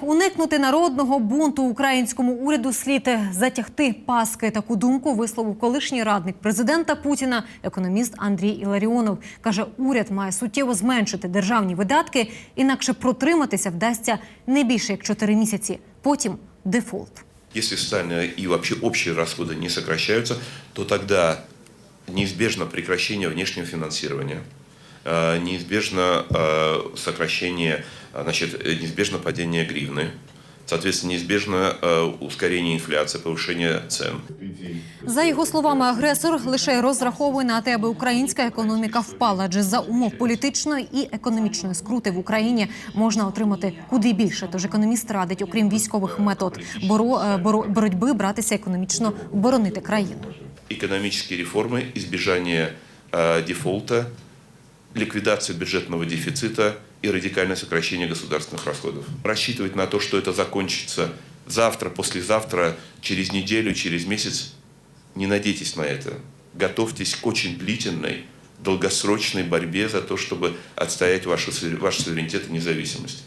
уникнути народного бунту українському уряду слід затягти паски. Таку думку висловив колишній радник президента Путіна, економіст Андрій Іларіонов. каже, уряд має суттєво зменшити державні видатки, інакше протриматися вдасться не більше як 4 місяці. Потім дефолт. Если социальные и вообще общие расходы не сокращаются, то тогда неизбежно прекращение внешнего финансирования, э, неизбежно э, сокращение, э, значит, э, неизбежно падение гривны, соответственно, неизбежно э, ускорение инфляции, повышение цен. За його словами, агресор лише розраховує на те, аби українська економіка впала. Адже за умов політичної і економічної скрути в Україні можна отримати куди більше. Тож економіст радить, окрім військових метод боро, е, боро- боротьби, братися економічно боронити країну. Экономические реформы, избежание э, дефолта, ликвидация бюджетного дефицита и радикальное сокращение государственных расходов. Рассчитывать на то, что это закончится завтра, послезавтра, через неделю, через месяц, не надейтесь на это. Готовьтесь к очень длительной, долгосрочной борьбе за то, чтобы отстоять вашу, ваш суверенитет и независимость.